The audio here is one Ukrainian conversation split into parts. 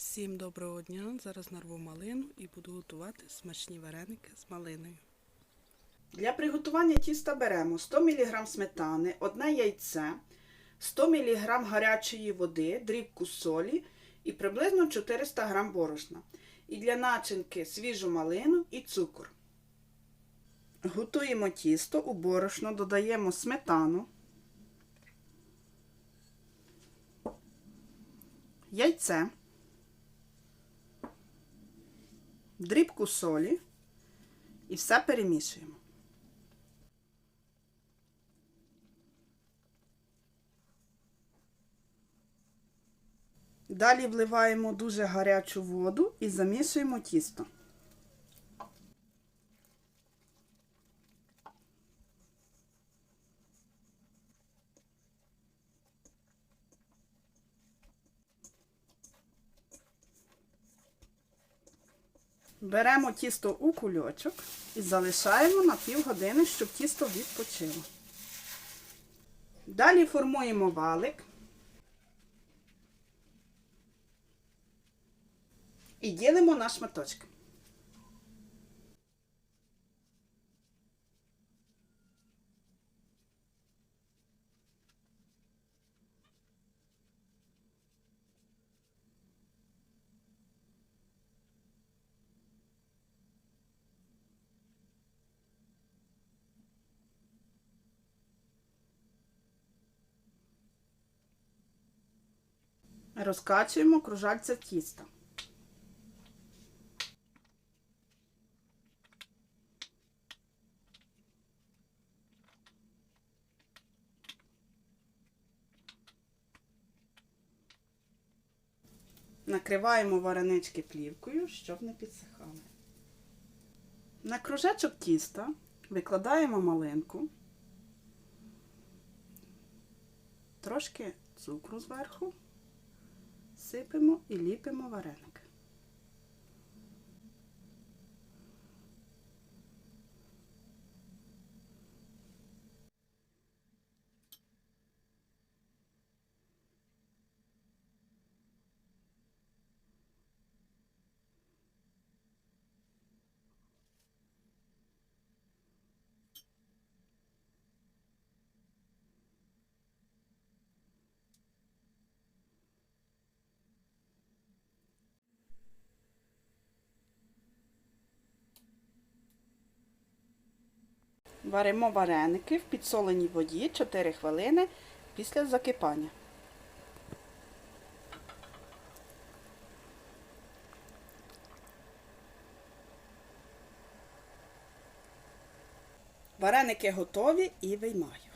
Всім доброго дня! Зараз нарву малину і буду готувати смачні вареники з малиною. Для приготування тіста беремо 100 мг сметани, одне яйце, 100 мг гарячої води, дрібку солі і приблизно 400 г борошна. І для начинки свіжу малину і цукор. Готуємо тісто у борошно, додаємо сметану, яйце, дрібку солі і все перемішуємо. Далі вливаємо дуже гарячу воду і замішуємо тісто. Беремо тісто у кульочок і залишаємо на півгодини, щоб тісто відпочило. Далі формуємо валик. І ділимо на шматочки. Розкачуємо кружальця тіста. Накриваємо варенички плівкою, щоб не підсихали. На кружечок тіста викладаємо малинку, трошки цукру зверху, сипемо і ліпимо вареники. Варимо вареники в підсоленій воді 4 хвилини після закипання. Вареники готові і виймаю.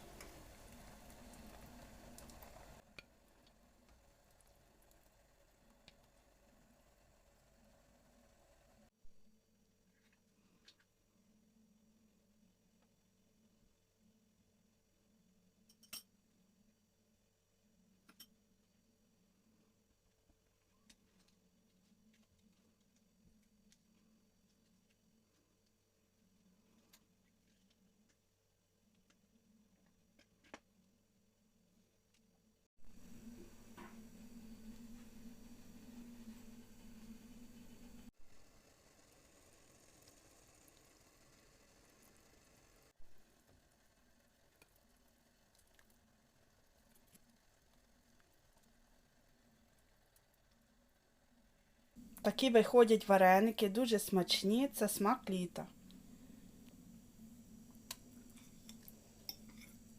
Такі виходять вареники, дуже смачні, це смак літа.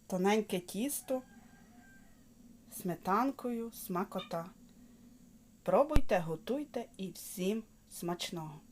Тоненьке тісто, сметанкою, смакота. Пробуйте, готуйте і всім смачного!